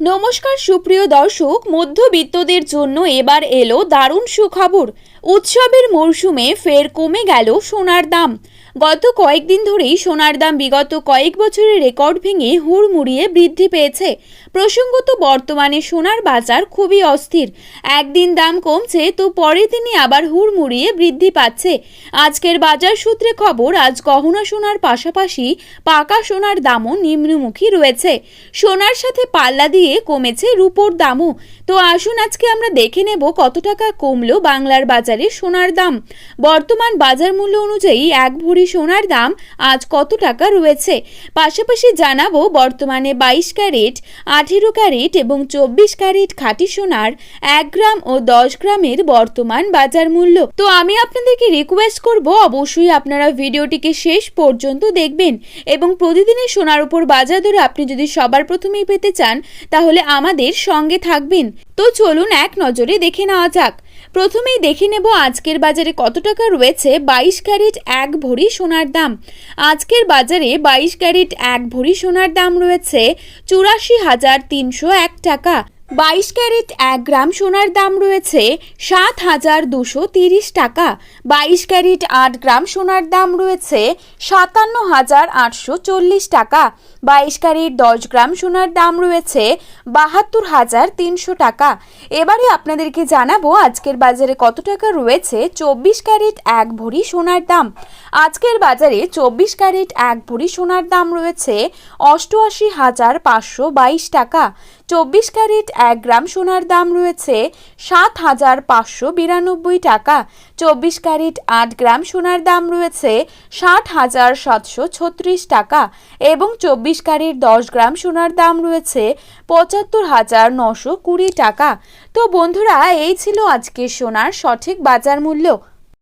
নমস্কার, সুপ্রিয় দর্শক, মধ্যবিত্তদের জন্য এবার এলো দারুণ সুখবর। উৎসবের মরশুমে ফের কমে গেল সোনার দাম। গত কয়েকদিন ধরেই সোনার দাম বিগত কয়েক বছরের রেকর্ড ভেঙে হুড়মুড়িয়ে বৃদ্ধি পেয়েছে। প্রসঙ্গত, বর্তমানে সোনার বাজার খুবই অস্থির। একদিন দাম কমছে, তো পরের দিনই আবার হুড়মুড়িয়ে বৃদ্ধি পাচ্ছে। আজকের বাজার সূত্রে খবর, আজ গহনা সোনার পাশাপাশি পাকা সোনার দামও নিম্নমুখী রয়েছে। সোনার সাথে পাল্লা দিয়ে কমেছে রূপোর দামও। তো আসুন আজকে আমরা দেখে নেব কত টাকা কমলো বাংলার বাজারে সোনার দাম। বর্তমান বাজার মূল্য অনুযায়ী এক ভরি সোনার দাম আজ কত টাকা রয়েছে? পাশাপাশি জানাব বর্তমানে বাইশ ক্যারেট, আঠেরো ক্যারেট এবং চব্বিশ ক্যারেট খাঁটি সোনার এক গ্রাম ও দশ গ্রামের বর্তমান বাজার মূল্য। তো আমি আপনাদেরকে রিকোয়েস্ট করব, অবশ্যই আপনারা ভিডিওটিকে শেষ পর্যন্ত দেখবেন এবং প্রতিদিনের সোনার উপর বাজার দর আপনি যদি সবার প্রথমেই পেতে চান তাহলে আমাদের সঙ্গে থাকবেন। তো চলুন এক নজরে দেখে নেওয়া যাক। প্রথমেই দেখে নেব আজকের বাজারে কত টাকা রয়েছে বাইশ ক্যারেট এক ভরি সোনার দাম। আজকের বাজারে বাইশ ক্যারেট এক ভরি সোনার দাম রয়েছে চুরাশি হাজার তিনশো এক টাকা। বাইশ ক্যারেট এক গ্রাম সোনার দাম রয়েছে সাত হাজার দুশো তিরিশ টাকা। বাইশ ক্যারেট আট গ্রাম সোনার দাম রয়েছে সাতান্ন হাজার আটশো চল্লিশ টাকা। বাইশ ক্যারেট দশ গ্রাম সোনার দাম রয়েছে বাহাত্তর হাজার তিনশো টাকা। এবারে আপনাদেরকে জানাব আজকের বাজারে কত টাকা রয়েছে চব্বিশ ক্যারেট এক ভরি সোনার দাম। আজকের বাজারে চব্বিশ ক্যারেট এক ভরি সোনার দাম রয়েছে অষ্টআশি হাজার পাঁচশো বাইশ টাকা। চব্বিশ ক্যারেট এক গ্রাম সোনার দাম রয়েছে সাত হাজার পাঁচশো বিরানব্বই টাকা। চব্বিশ ক্যারেট আট গ্রাম সোনার দাম রয়েছে ষাট হাজার সাতশো ছত্রিশ টাকা এবং চব্বিশ ক্যারেট দশ গ্রাম সোনার দাম রয়েছে পঁচাত্তর হাজার নশো কুড়ি টাকা। তো বন্ধুরা, এই ছিল আজকের সোনার সঠিক বাজার মূল্য।